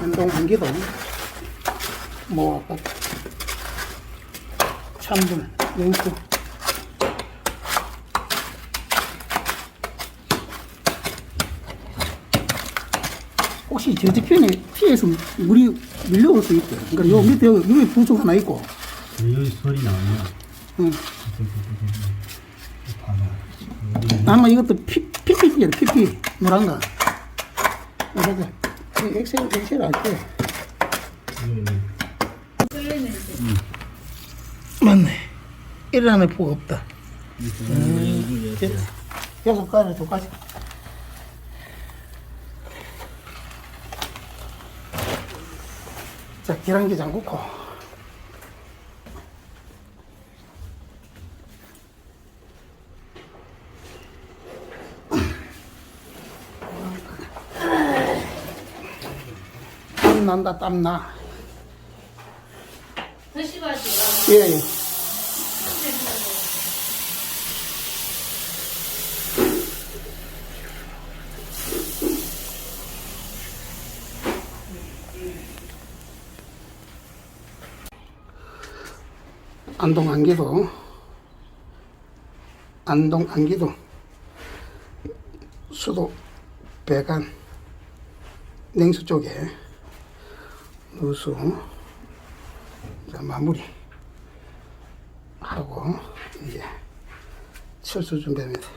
한동 한기도 뭐 찬물 냉수 혹시 저지편에 피해서 물이 밀려올 수 있대. 그러니까 요 밑에 여기, 부족 하나 있고, 여기 소리 나오냐? 응. 봐봐. 아마 이것도 피, PP. 노란 거. 이렇게. 이 엑셀, 엑셀 할게. 맞네. 이런 안에 포가 없다. 여섯 가지, 두 가지. 자, 계란기 잠그고. 땀 난다, 땀 나. 드시가지고 예, 예. 안동 안기도. 안동 안기도. 수도 배관. 냉수 쪽에 누수 자, 마무리 하고 이제 철수 준비합니다.